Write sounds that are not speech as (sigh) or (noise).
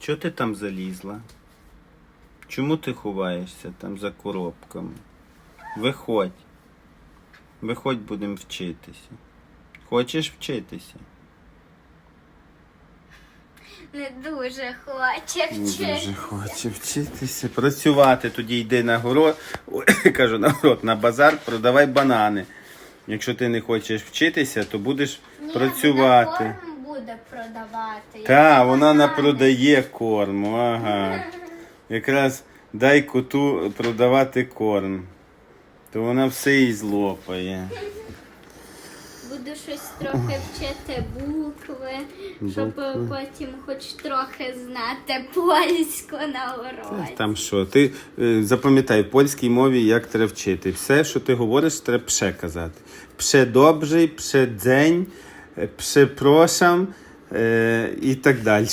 Чого ти там залізла? Чому ти ховаєшся там за коробками? Виходь. Виходь, будемо вчитися. Хочеш вчитися? Не дуже хоче Дуже вчити. хоче вчитися. Працювати тоді йди на город, ой, (coughs) кажу на город, на базар, продавай банани. Якщо ти не хочеш вчитися, то будеш Ні, працювати. Буде продавати. Та, вона Банани. напродає корм, ага. (laughs) Якраз дай коту продавати корм. То вона все і злопає. Буду щось трохи вчити букви, щоб потім хоч трохи знати польську на уроці. Там що? Ти е, запам'ятай, в польській мові як треба вчити. Все, що ти говориш, треба пше казати. Пше добрий, пше дзень, е, пше прошам і так далі.